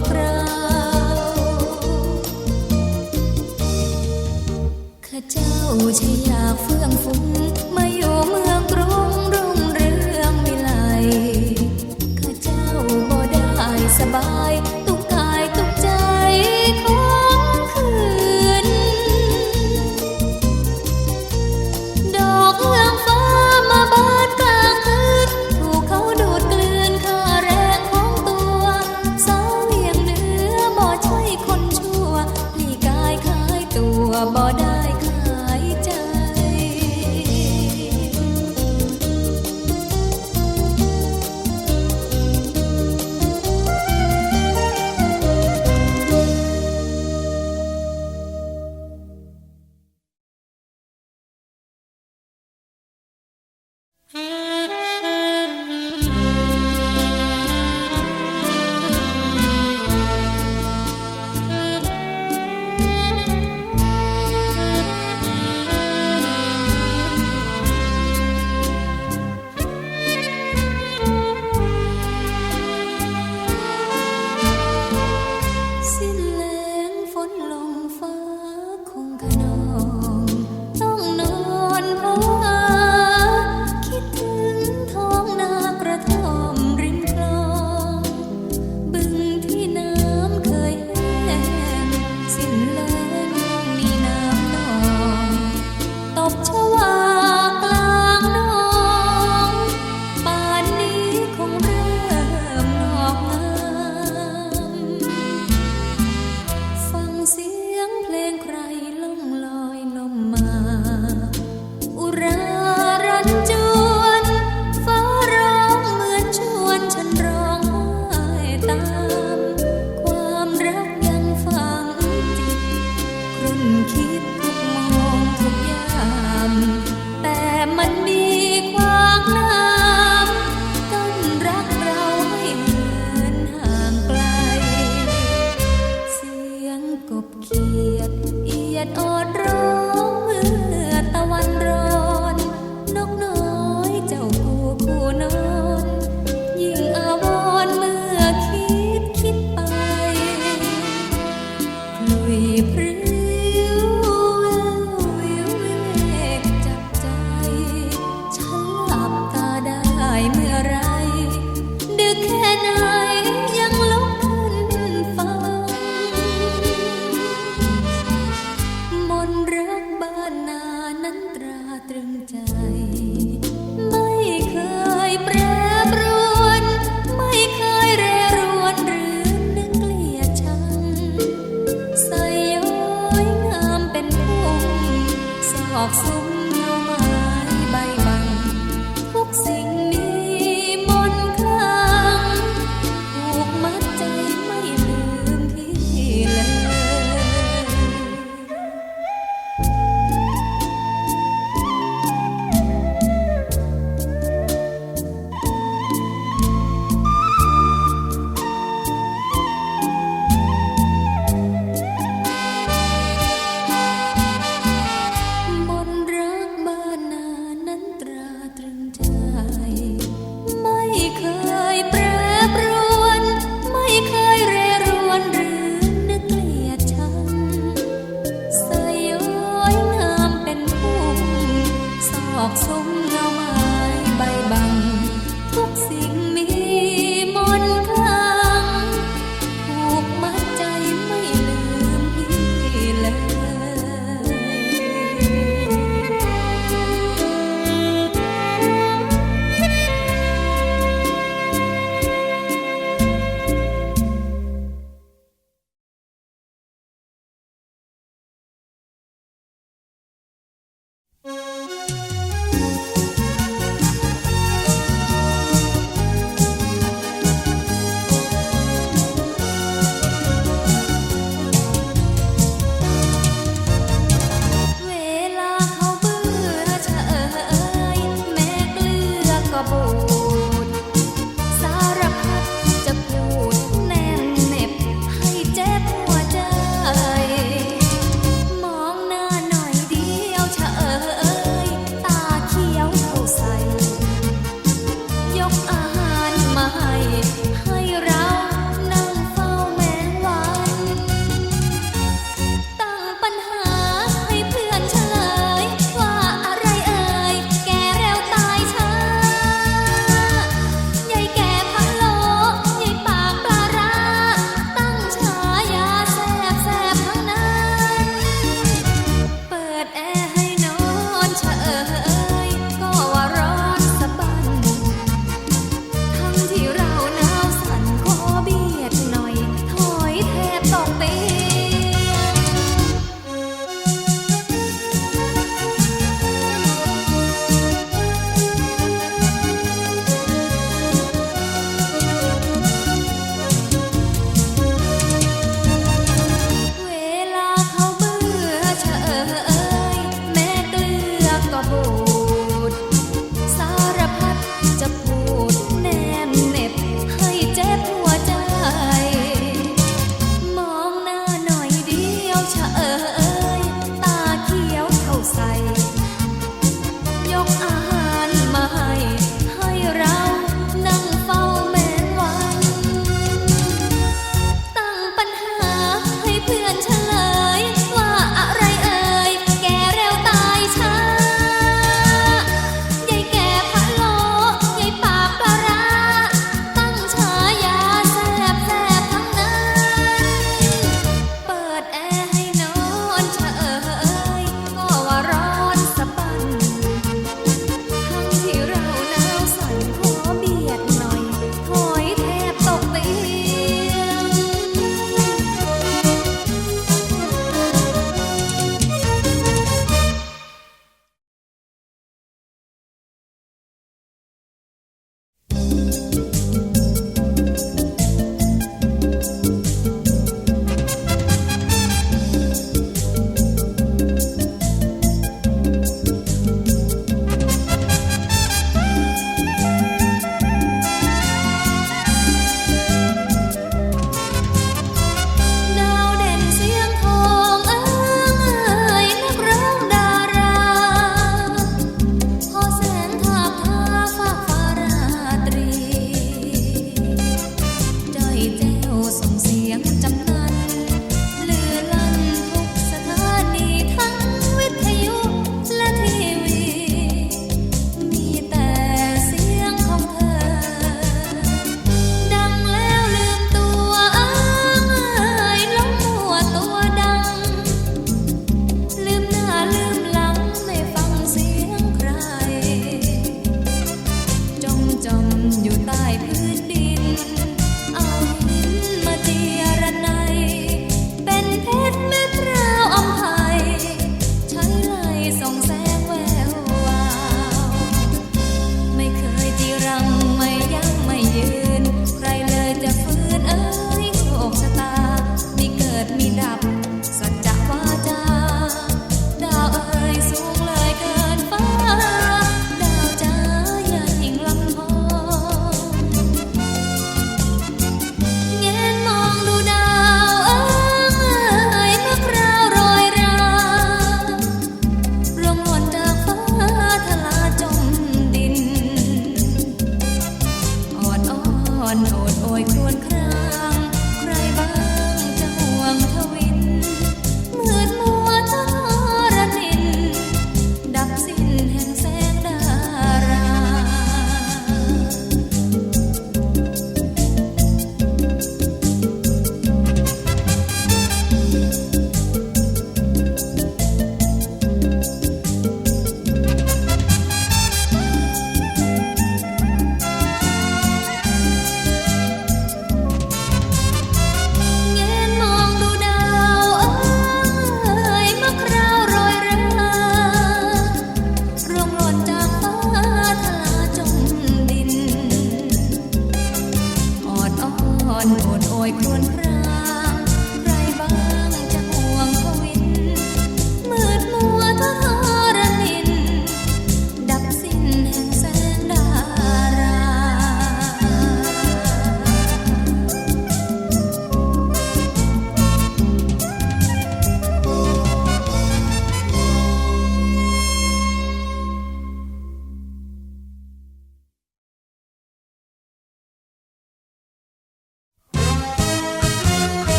Акра.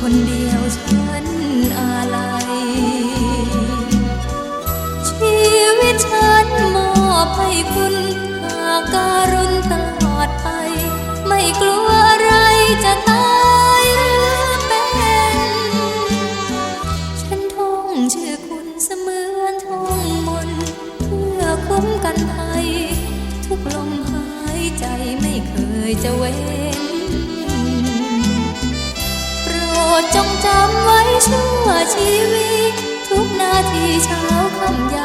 คนเดียวฉันอาลัย ชีวิตฉันมอบให้คุณหากการุณตลอดไป ไม่กลัวอะไรจะตายหรือเป็น ฉันท่องชื่อคุณเสมือนท่องมนเพื่อคุ้มกันภัย ทุกลมหายใจไม่เคยจะเว้น จงจำไว้ชั่วชีวิต ทุกนาทีเช้าค่ำ